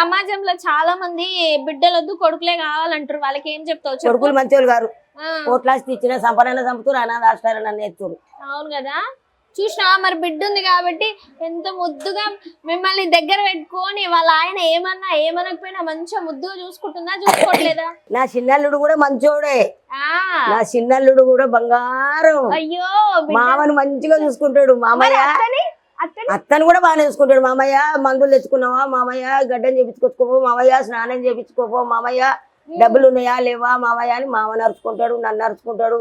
సమాజంలో చాలా మంది బిడ్డలొద్దు కొడుకులే కావాలంటారు. వాళ్ళకి ఏం చెప్తావు. కొడుకులు మంచోళ్ళు గారు ఆ, కోట్లాస్తి ఇచ్చిన సంపన్న చంపుతారు అనాథ ఆశ్రయాలు నన్ను ఎత్తురు. అవును కదా? చూసినా మరి బిడ్డ ఉంది కాబట్టి ఎంత ముద్దుగా మిమ్మల్ని దగ్గర పెట్టుకొని వాళ్ళ ఆయన ఏమన్నా ఏమనకపోయినా మంచిగా ముద్దుగా చూసుకుంటుందా చూసుకోవట్లేదా? నా చిన్నల్లుడు కూడా మంచోడే. ఆ. నా చిన్నల్లుడు కూడా బంగారం. అయ్యో. మామను మంచిగా చూసుకుంటాడు. మరి మామయ్య అత్తని? కూడా బాగానే చూసుకుంటాడు. మామయ్య మందులు తెచ్చుకున్నావా? మామయ్య గడ్డం చేపించుకొచ్చుకోపో. మామయ్య స్నానం చేపించుకోపో. మామయ్య డబ్బులు ఉన్నాయా? లేవా? మామయ్య అని మామ నరుచుకుంటాడు నన్ను నరుచుకుంటాడు.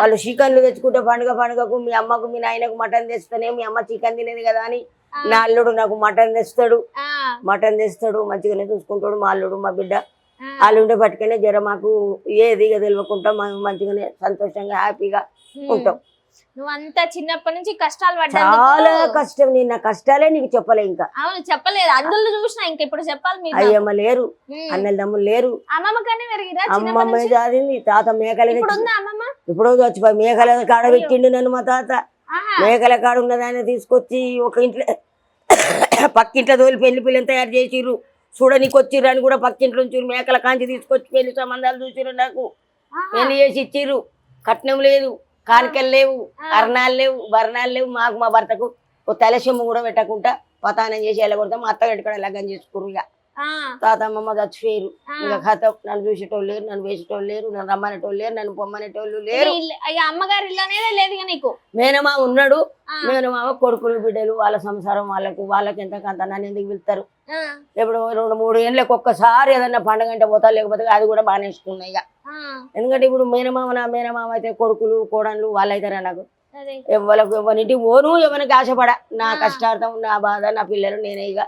వాళ్ళు చికెన్లు తెచ్చుకుంటే పండుగ పండుగకు మీ అమ్మకు మీ నాయనకు మటన్ తెస్తేనే మీ అమ్మ చికెన్ తినేది కదా అని. నా అల్లుడు నాకు మటన్ తెస్తాడు. మటన్ తెస్తాడు మంచిగానే చూసుకుంటాడు మా అల్లుడు మా బిడ్డ. వాళ్ళు ఉండే పట్టుకనే జర మాకు ఏది తెలియకుండా మంచిగానే సంతోషంగా హ్యాపీగా ఉమ్. ఉంటాం నువ్వంతా చిన్నప్పటి నుంచి కష్టాలు చాలా పడ్డా కష్టం నేను నా కష్టాలే నీకు చెప్పలే ఇంకా. అవును చెప్పలేదు. అందులో చూసినా ఇంక ఇప్పుడు చెప్పాలి మీరు అయ్యమ్మ లేరు. అన్నల దమ్ములు లేరు. పెరిగిరా అమ్మమ్మ? జారింది తాత మేకల ఇప్పుడు చచ్చిపోయి మేకల కాడ పెట్టిండు నన్ను మా తాత. మేకల కాడ ఉన్నదాన్ని తీసుకొచ్చి ఒక ఇంట్లో పక్కింట్లో తోలి పెళ్ళి పిల్లని తయారు చేసిర్రు. చూడనీకి వచ్చిర్రు అని కూడా పక్కింట్లో నుంచి మేకల కాంచి తీసుకొచ్చి పెళ్ళి సంబంధాలు చూసిర్రు నాకు. పెళ్ళి చేసి ఇచ్చిర్రు. కట్నం లేదు. కానికలు లేవు అరణాలు లేవు బరణాలు లేవు. మాకు మా భర్తకు ఓ తలసొమ్ము కూడా పెట్టకుండా పతానం చేసి వెళ్ళగొడతాం మా అత్తగడ్డ కూడా లగ్గం చేసుకుర్రు ఇక. ఆ, తాత అమ్మమ్మ చచ్చిపోయారు. ఇక కథ నన్ను చూసేటోళ్ళు లేరు నన్ను వేసేటోళ్ళు లేరు నన్ను రమ్మనేటోళ్ళు లేరు నన్ను పొమ్మనేటోళ్ళు లేరు. అమ్మగారి ఇల్లు అనేది లేదు నీకు. మేనమా ఉన్నాడు. మేనమామ కొడుకులు బిడ్డలు వాళ్ళ సంసారం వాళ్ళకు వాళ్ళకి ఎంత కంత నన్ను ఎందుకు పిలుస్తారు? ఇప్పుడు రెండు మూడు ఏళ్ళకి ఒక్కసారి ఏదన్నా పండగ అంటే పోతా లేకపోతే అది కూడా బాగానే ఇస్తున్నాయి ఇక ఎందుకంటే ఇప్పుడు మేనమామ నా మేనమామ అయితే కొడుకులు కోడళ్ళు వాళ్ళైతారా నాకు. ఎవరికి ఎవరింటి ఓను ఎవరికి ఆశపడ. నా. కష్టార్థం నా బాధ నా పిల్లలు నేనే ఇక.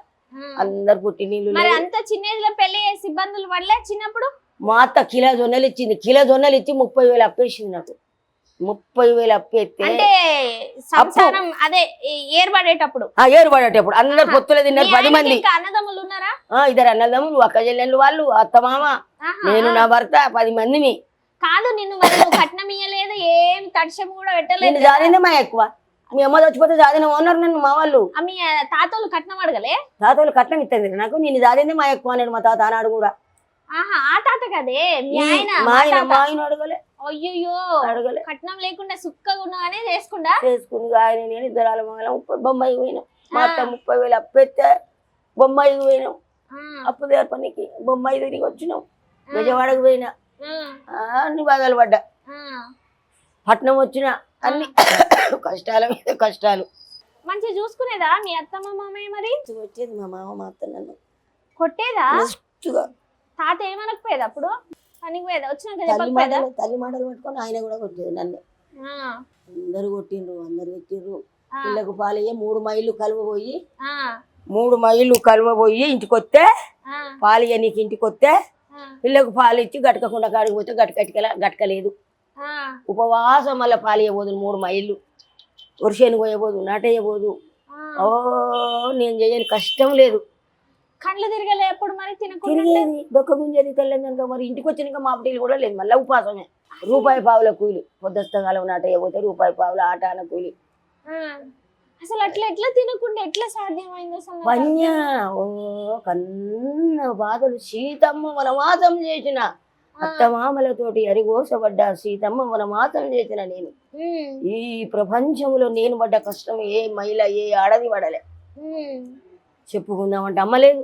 అందరు పుట్టి నీళ్ళు మరి అంత చిన్న ఏజ్లో పెళ్ళి చేసి ఇబ్బందులు పడలే చిన్నప్పుడు? మా అత్త కిలో జొన్నలు ఇచ్చింది. కిలో జొన్నలు ఇచ్చి ముప్పై వేలు అప్పేసింది నాకు. ముప్పై వేలు అప్పేస్తే అంటే సంసారం అదే ఏర్పడేటప్పుడు ఆ ఏరు పడేటప్పుడు. అందరు. పొత్తులు తిన్నారు పది మంది. ఇంకా అన్నదమ్ములు ఉన్నారా? ఆ ఇద్దరు అన్నదమ్ములు అక్క చెల్లెళ్ళు వాళ్ళు అత్త మామ. ఆహా. నేను నా భర్త పది మందిని. కాదు నిన్ను మరి నువ్వు కట్నం ఇయ్యలేదు ఏం తడిసం కూడా పెట్టలేదు నేను జాదినే మా ఎక్కువ. మీ అమ్మ చచ్చిపోతే జాదిన ఓనర్ నన్ను మా వాళ్ళు. మీ తాతోళ్ళు కట్నం అడగలే? తాతలు కట్నం ఇస్తుంది నాకు నేను జాదిందే మా ఎక్కువ అన్నాడు మా తాత అన్నాడు కూడా. ఆహా ఆ తాత కదే? మీ ఈ- ఆయన మా మా ఆయన తాత. మా ఆయన అడగలే. అయ్యయ్యో అడగలే. కట్నం లేకుండా సుక్కగా ఉన్నాగానే చేసుకుండా చేసుకుని ఆయన నేను ఇద్దరు మంగళం బొమ్మాయికి పోయినాం. మా అత్త. ముప్పై వేలు అప్పెత్తే బొమ్మాయికి పోయినాం. అప్పు దగ్గర పనికి బొమ్మాయి తిరిగి వచ్చినాం. విజయవాడకు పోయినా. అన్ని బాధలు పడ్డా. పట్నం వచ్చిన అన్ని కష్టాల మీద కష్టాలు. మంచిగా చూసుకునేదా మీ అత్తమ్మ మామయ్య మరి? వచ్చేది మా మామ మా అత్త నన్ను. కొట్టేదా? మస్తుగా. తాత ఏమనకపోయేది అప్పుడు? పనికి పోయేదా? వచ్చినాక తల్లి చెప్పకపోయేదా? మాటలు తల్లి మాటలు పట్టుకొని ఆయన కూడా కొట్టేది నన్ను. ఆ, అందరు కొట్టిండ్రు అందరు ఆ, పిల్లకు పాలయ్యి మూడు మైళ్ళు కలవబోయి ఆ, మూడు మైళ్ళు కలవబోయి ఇంటికి వస్తే ఆ, పాలయ్య నీకు ఇంటికి వస్తే ఆ, పిల్లకు పాలు ఇచ్చి గటకకుండా కాడికి పోతే గటకటికల గటకలేదు ఆ. ఉపవాసం మళ్ళీ పాలియబోదు మూడు మైళ్ళు. వరుషేను పోయబోదు నాటయ్యబోదు ఆ. ఓ నేను చేయని కష్టం లేదు. కళ్ళు తిరగలే ఎప్పుడు మరి? తిరిగేది దొక్క గుంజేది తెల్లందనుక మరి ఇంటికి వచ్చినాక మా పటీలు కూడా లేదు. మళ్ళీ ఉపాసమే. రూపాయి పావుల కూలి. పొద్దుస్తకాలం నాటయ్యబోతే రూపాయి పావుల ఆట ఆన కూలి. అసలు అట్లా ఎట్లా తినకుండా ఎట్లా సాధ్యమైంది అసలు? ఓ కన్న బాధలు. సీతమ్మ వనవాసం చేసిన. అత్తమామలతోటి అరిగోసబడ్డ సీతమ్మ వనవాసం చేసిన నేను. ఈ ప్రపంచంలో నేను పడ్డ కష్టం ఏ మహిళ ఏ ఆడది పడలే. చెప్పుకుందామంటే అమ్మ లేదు.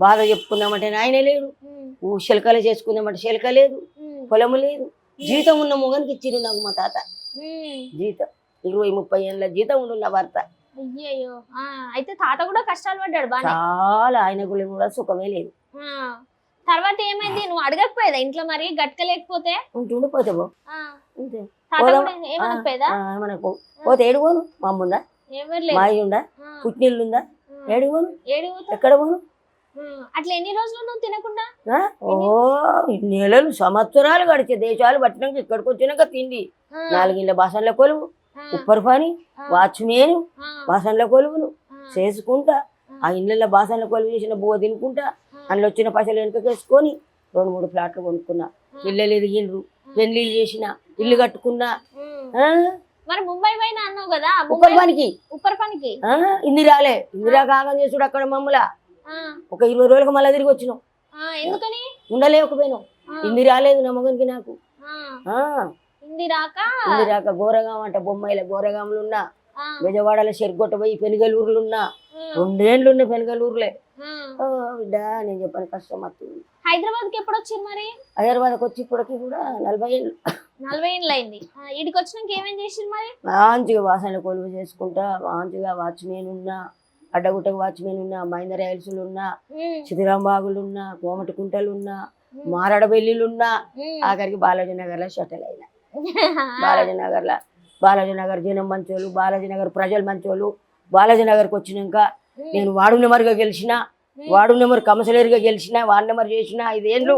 బాధ చెప్పుకుందామంటే నాయన లేడు. ఉమ్, ఊ శిలకలు చేసుకుందామంటే శిలక లేదు. పొలము లేదు. జీతం ఉన్న మొగనికి ఇచ్చిరు నాకు మా తాత. జీతం. ఇరవై ముప్పై ఏళ్ళ జీతం ఉండు నా భర్త అయితే తాత కూడా కష్టాలు పడ్డాడు చాలా ఆయనకు కూడా సుఖమే లేదు. తర్వాత ఏమైంది? నువ్వు అడగకపోయేదా ఇంట్లో మరి? గట్కలేకపోతే? ఉంటుండి పోతే పో. ఆ, అంతే. తాత పోదాం. కూడా ఏమనకపోయేదా ఆ, మనకు పోతే ఏడుకోను మా అమ్మ ఉందా? ఎవరు మా లేదు అయ్య ఉందా? ఆ, పుట్టినిల్లు ఉందా. ఏడుకోను? ఎక్కడ పోను? అట్లా ఎన్ని రోజులు నువ్వు తినకుండా? ఓ నెలలు సంవత్సరాలు గడిచే దేశాలు పట్టినాక ఇక్కడికి వచ్చినాక తిండి. నాలుగిళ్ళ బాసన్ల కొలువు ఉప్పర్ పని వాచ్మేను బాసన్ల కొలువులు చేసుకుంటా. ఆ ఇళ్ళ బాసన్ల కొలువు చేసిన బువ్వ తినుకుంటా. అందులో వచ్చిన పైసలు వెనుకకేసుకొని రెండు మూడు ప్లాట్లు కొనుక్కున్నా. పిల్లలు ఎదిగిండ్రు పెళ్ళిళ్ళు చేసిన ఇల్లు కట్టుకున్నా? మరి ముంబై పోయినా అన్నావు కదా? ఉప్పర్ పనికి. ఉప్పర్ పనికి? ఇందిరాలే. ఇందిరా కాగం చేసుడు అక్కడ మమ్మల. ఒక ఇరవై రోజులకు మళ్ళీ తిరిగి వచ్చినాం. ఎందుకని? ఉండలేకపోయినాం ఇంది రాలేదు నా మగనికి నాకు. ఆ, ఆ. హిందీ రాక ఇంది రాక గోరగాం అంట బొమ్మాయిల ఆ, బెజవాడల చెరుగొట్ట పోయి పెనుగలూరులు ఉన్నా ఆ, రెండేళ్ళు ఉన్నాయి పెనుగలూరులే. బిడ్డ నేను చెప్పాను కష్టం వస్తుంది హైదరాబాద్కి ఎప్పుడు వచ్చారు మరి? హైదరాబాద్కి వచ్చి ఇప్పటికి కూడా నలభై ఏళ్ళు. నలభై ఏళ్ళు అయింది ఆ, ఈడికి వచ్చినాక ఏమేం చేసిరు మరి? మంచిగా వాసన కొలువు చేసుకుంటా మంచిగా వాచ్మెన్ ఉన్నా అడ్డగుట్టకు వాచ్మెన్ ఉన్నా మహేందర్ రైల్స్లు ఉన్నా చితిరాంబాగులు ఉన్నా కోమటి కుంటలు ఉన్నా మారడబెల్లిలు ఉన్నా. ఆఖరికి బాలాజీ నగర్లో షటల్ అయినా. బాలాజీ నగర్లో. బాలాజీ నగర్ జనం మంచోళ్ళు బాలాజీ నగర్ ప్రజలు మంచోళ్ళు. బాలాజీ నగర్కి వచ్చినాక నేను వార్డు నెంబర్గా గెలిచిన వార్డు నెంబర్ కౌన్సిలర్గా గెలిచిన వార్డు నెంబర్ చేసిన ఐదేళ్ళు.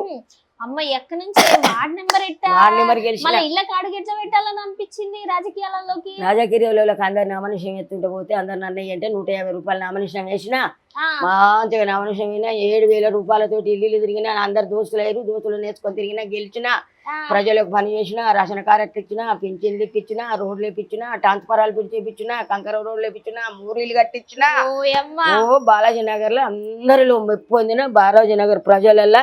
అమ్మ ఎక్కడి నుంచి? వార్డ్ నెంబర్ వార్డు నెంబర్ గెలిచిన. ఇళ్ళ ఎట్లా పెట్టాలని అనిపించింది రాజకీయాలలోకి? రాజకీయాలకు అందరు నామనిషం ఎత్తుంటే పోతే అందరు నన్నయ్య అంటే నూట యాభై రూపాయలు నామనిషం వేసిన మంచిగా నామనిషం అయినా ఏడు వేల రూపాయలతో ఇల్లు తిరిగినా అందరు దోస్తులు అయ్యారు దోస్తులు నేర్చుకొని తిరిగినా గెలిచిన ప్రజలకు పని చేసిన రేషన్ కార్డు ఇచ్చిన పింఛన్లు ఇప్పించిన రోడ్లు ఇప్పించిన ట్రాన్స్ఫరాలు పిలిచిపించిన కంకర రోడ్లు ఇప్పించిన మూరీలు కట్టించిన ఓ బాలాజీ నగర్లో అందరిలో మెప్పు పొందిన బాలాజీ నగర్ ప్రజలల్లా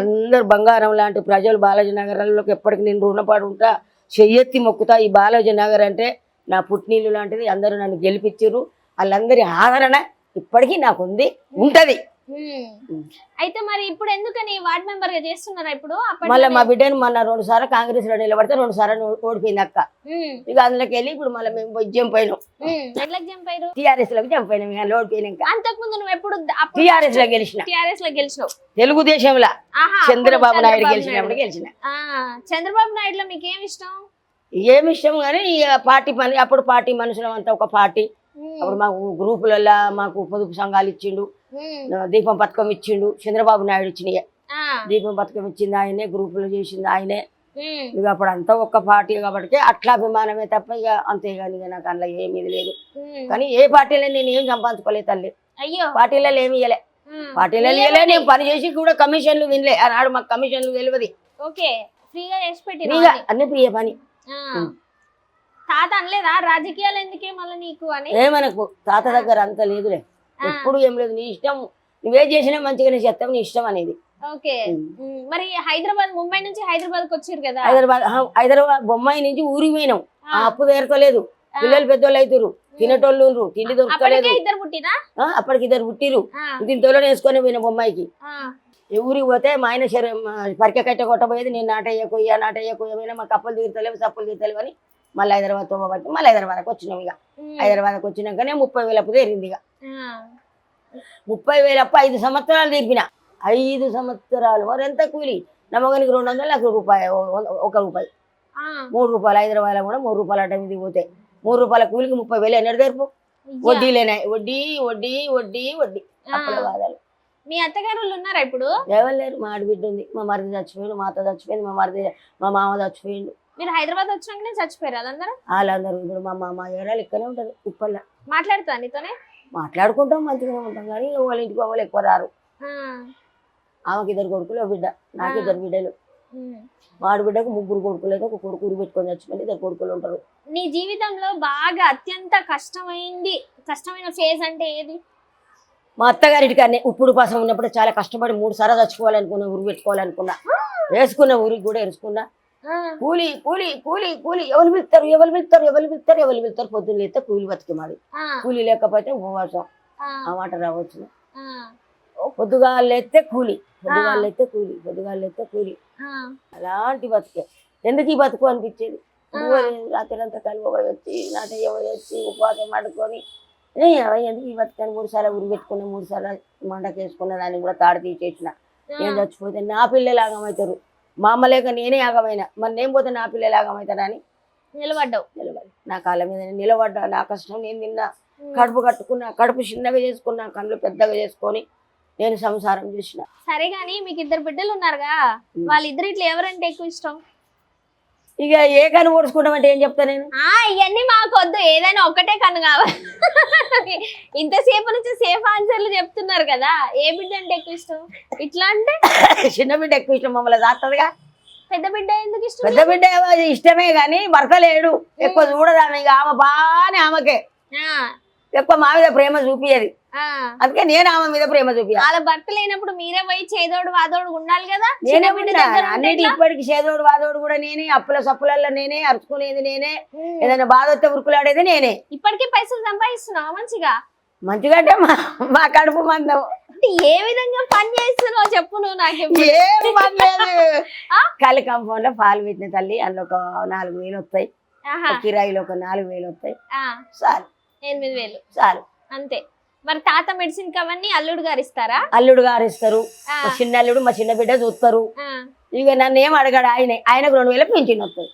అందరు బంగారం లాంటి ప్రజలు బాలాజీ నగర్లోకి ఎప్పటికి నేను రుణపడి ఉంటా. చెయ్యెత్తి మొక్కుతా ఈ బాలాజీ నగర్ అంటే నా పుట్టినీళ్ళు లాంటిది అందరూ నన్ను గెలిపించారు వాళ్ళందరి ఆదరణ ఇప్పటికీ నాకు ఉంది ఉంటది. అయితే మరి ఇప్పుడు ఎందుకని వార్డ్ మెంబర్గా చేస్తున్నారా ఇప్పుడు? మళ్ళీ మా బిడ్డను మొన్న రెండు సార్లు కాంగ్రెస్లో నిలబడితే రెండు సార్లు ఓడిపోయింది అక్క. ఇక అందులోకి వెళ్ళి ఇప్పుడు మళ్ళీ మేము జంప్ అయినాం. టీఆర్ఎస్లోకి జంప్ అయినాం ఇక ఓడిపోయినాక అంతకు ముందు నువ్వు ఎప్పుడు టీఆర్ఎస్లో గెలిచిన టిఆర్ఎస్లో గెలిచినావు. తెలుగుదేశంలో. చంద్రబాబు నాయుడు గెలిచినప్పుడు. గెలిచిన. చంద్రబాబు నాయుడులో మీకు ఏమి ఇష్టం? ఏమి ఇష్టం కానీ పార్టీ పని అప్పుడు పార్టీ మనుషులం అంతా ఒక పార్టీ. అప్పుడు మాకు గ్రూపులలో మాకు పొదుపు సంఘాలు ఇచ్చిండు. దీపం పథకం ఇచ్చిండు. చంద్రబాబు నాయుడు ఇచ్చినాయి. దీపం పథకం ఇచ్చింది ఆయనే గ్రూపులు చేసింది ఆయనే. ఇక అప్పుడు అంతా ఒక్క పార్టీ కాబట్టి అట్లా అభిమానమే తప్ప ఇక అంతే కానీ ఇక నాకు అందులో ఏమీ లేదు. కానీ ఏ పార్టీలో నేను ఏం సంపాదించుకోలేదు తల్లి. అయ్యో. పార్టీలలో ఏమి ఉమ్. పార్టీలలో ఇవ్వలే నేను పని చేసి కూడా కమిషన్లు వినలే. ఆనాడు మాకు కమిషన్లు తెలియదు. ఫ్రీగా అన్ని ప్రియ పని. తాత అనలేదా? రాజకీయాలు ఎందుకే మళ్ళీ నీకు అని? ఏమనకు తాత దగ్గర అంత లేదులే. ఎప్పుడు ఏం లేదు నీ ఇష్టం. నువ్వే చేసినా మంచిగానే చేస్తావు నీ ఇష్టం అనేది. ఓకే. మరి హైదరాబాద్ ముంబై నుంచి హైదరాబాద్కి వచ్చారు కదా? హైదరాబాద్ హైదరాబాద్ బొమ్మాయి నుంచి ఊరికి పోయినాం. ఆ, అప్పు తీరతలేదు. పిల్లలు పెద్దోళ్ళు అవుతారు తినేటోళ్ళు తిండి దొరకలేదు. అప్పటికే ఇద్దరు పుట్టిరు దీంతో వేసుకొని పోయిన బొమ్మాయికి. ఊరికి పోతే మా ఆయన పరిక కట్ట కొట్టబోయేది నేను నాటయ్య కొయ్య నాటయ్య కొయ్య పోయినా మాకు అప్పులు తీరుతలేవు సప్పులు తీరుతలేవు అని మళ్ళీ హైదరాబాద్ తోమబట్టి మళ్ళీ హైదరాబాద్కి వచ్చినాం ఇక. హైదరాబాద్కి వచ్చినాకనే ముప్పై వేల అప్పు తీరింది ఇక ముప్పై వేల అప్పు ఐదు సంవత్సరాలు తీర్పిన ఐదు సంవత్సరాలు. మరి ఎంత కూలి? నమ్మగానికి రెండు వందలు నాకు రూపాయి ఒక రూపాయి. మూడు రూపాయలు హైదరాబాద్లో కూడా మూడు రూపాయలు అడ్డ మీద పోతే. మూడు రూపాయల కూలికి ముప్పై వేలు ఎన్నడు తెరుపు. వడ్డీలేనా వడ్డీ వడ్డీ వడ్డీ వడ్డీ అప్పుల బాధలు. మీ అత్తగారు వాళ్ళు ఉన్నారా ఇప్పుడు? ఎవరు లేరు? మా ఆడబిడ్డ ఉంది. మా మరిది చచ్చిపోయిండు మా అత్త చచ్చిపోయింది మా మరిది మా మామ చచ్చిపోయిండు. మీరు హైదరాబాద్ వచ్చినాకనే చచ్చిపోయారు వాళ్ళందరూ? వాళ్ళందరూ ఇప్పుడు మా మామ ఏడాలు ఇక్కడే ఉంటుంది ఉప్పల్లో మాట్లాడుతా నీతోనే? మాట్లాడుకుంటాం మంచిగానే ఉంటాం కానీ వాళ్ళ ఇంటికి వాళ్ళు ఎక్కువ రారు. ఆమెకి ఇద్దరు కొడుకులు బిడ్డ. నాకు. ఇద్దరు బిడ్డలు. ఉమ్. మా ఆడబిడ్డకు ముగ్గురు కొడుకులు అయితే ఒక కొడుకు ఉరి పెట్టుకొని చచ్చిపోయింది ఇద్దరు కొడుకులు ఉంటారు. నీ జీవితంలో బాగా అత్యంత కష్టమైంది కష్టమైన ఫేజ్ అంటే ఏది? మా అత్తగారింటికి అన్నీ ఉప్పుడు పాసం ఉన్నప్పుడు చాలా కష్టపడి మూడు సార్లు చచ్చిపోవాలనుకున్నా ఉరి పెట్టుకోవాలనుకున్నా. వేసుకున్న ఊరికి కూడా వేసుకున్నా ఆ, కూలి కూలి కూలి కూలి. ఎవరు పిలుస్తారు ఎవరు పిలుస్తారు ఎవరు పిలుస్తారు ఎవరు పిలుస్తారు? పొద్దున్న లేస్తే కూలి బతికి మాది. ఆ, కూలి లేకపోతే ఉపవాసం. ఆ, మాట రావచ్చు. పొద్దుగాలు లేస్తే కూలి. పొద్దుగాలు లేస్తే కూలి పొద్దుగాలు లేస్తే కూలి. అలాంటి బతికే. ఎందుకు ఈ బతుకు అనిపించేది? రాత్రి అంతా కలిపోయి వచ్చి పోయి వచ్చి ఉపవాసం పడుకొని. ఎందుకు ఈ బతుకని మూడు సార్లు ఉరి పెట్టుకుని మూడు సార్లు మంటకు వేసుకున్న దాన్ని కూడా తాడు తీసేసిన. నేను చచ్చిపోతే నా పిల్లలు ఆగమవుతారు మా అమ్మ లేక నేనే ఆగమైనా. మరి నేను పోతే నా పిల్లలు ఆగమవుతారని నిలబడ్డావు. నిలబడి నా కాళ్ళ మీద నిలబడ్డా. నా కష్టం నేను తిన్నా. కడుపు కట్టుకున్నా. కడుపు చిన్నగా చేసుకున్నా. కళ్ళు పెద్దగా చేసుకొని నేను సంసారం చేసిన. సరే గాని మీకు ఇద్దరు బిడ్డలు ఉన్నారుగా. వాళ్ళిద్దరు ఇట్లా ఎవరంటే ఎక్కువ ఇష్టం? ఇక ఏ కను ఓడుచుకుంటామంటే ఏం చెప్తా నేను? ఇవన్నీ మాకు వద్దు ఏదైనా ఒక్కటే కన్ను కావాలి. ఇంతసేపు నుంచి సేఫ్ ఆన్సర్లు చెప్తున్నారు కదా. ఏ బిడ్డ అంటే ఎక్కువ ఇష్టం? ఇట్లా అంటే? చిన్న బిడ్డ ఎక్కువ ఇష్టం మమ్మల్ని దాత్తదిగా పెద్ద బిడ్డ ఎందుకు ఇష్టం? పెద్ద బిడ్డ ఇష్టమే కానీ భర్త లేడు. ఎక్కువ చూడదు ఆమె ఇక ఆమె బాగానే ఆమెకే. ఆ, ఎక్కువ మా మీద ప్రేమ చూపియది ఆ. అందుకే నేను ఆమె మీద ప్రేమ చూపియాలి వాళ్ళ భర్త లేనప్పుడు మీరే పోయి చేదోడు వాదోడు ఉండాలి కదా? అన్నిటి? ఇప్పటికి చేదోడు వాదోడు కూడా నేనే అప్పుల సప్పులల్లో నేనే అరుచుకునేది నేనే. ఏదైనా బాధ వస్తే ఉరుకులాడేది నేనే. ఇప్పటికీ పైసలు సంపాదిస్తున్నావా మంచిగా? మంచిగా అంటే మా కడుపు మందం. ఏ విధంగా పని చేస్తున్నావు చెప్పు నువ్వు నాకు ఏం? కలి కంపౌండ్లో పాలు పెట్టిన తల్లి అందులో ఒక నాలుగు వేలు వస్తాయి. కిరాయిలో ఒక నాలుగు వేలు వస్తాయి. ఆ, చాలు. ఎనిమిది వేలు. చాలు. అంతే. మరి తాత మెడిసిన్ అవన్నీ అల్లుడు గారు ఇస్తారా? అల్లుడు గారు ఇస్తారు. మా చిన్న అల్లుడు మా చిన్న బిడ్డ చూస్తారు. ఇక నన్ను ఏం అడగాడు ఆయన. ఆయనకు రెండు వేల పింఛన్ వస్తుంది.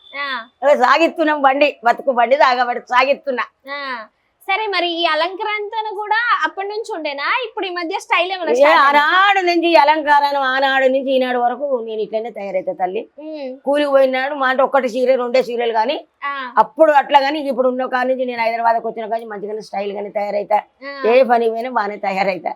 సాగిస్తున్నాం బండి బతుకు బండి సాగబడి సాగిస్తున్నా. సరే మరి ఈ అలంకరణతో కూడా అప్పటి నుంచి ఉండేనా? ఇప్పుడు ఈ మధ్య స్టైల్ ఏమైనా? ఆనాడు నుంచి ఈ అలంకారం ఆనాడు నుంచి ఈనాడు వరకు నేను ఇట్లనే తయారైతా తల్లి. కూలికి పోయినాడు మా అంటే ఒక్కటి సీరియల్ రెండే సీరియల్ కానీ అప్పుడు అట్లా కానీ ఇప్పుడు ఉన్న కాడ నుంచి నేను హైదరాబాద్కి వచ్చిన కానీ మంచిగానే స్టైల్ గానే తయారైతా. ఏ పని పోయినా బాగానే తయారైతా.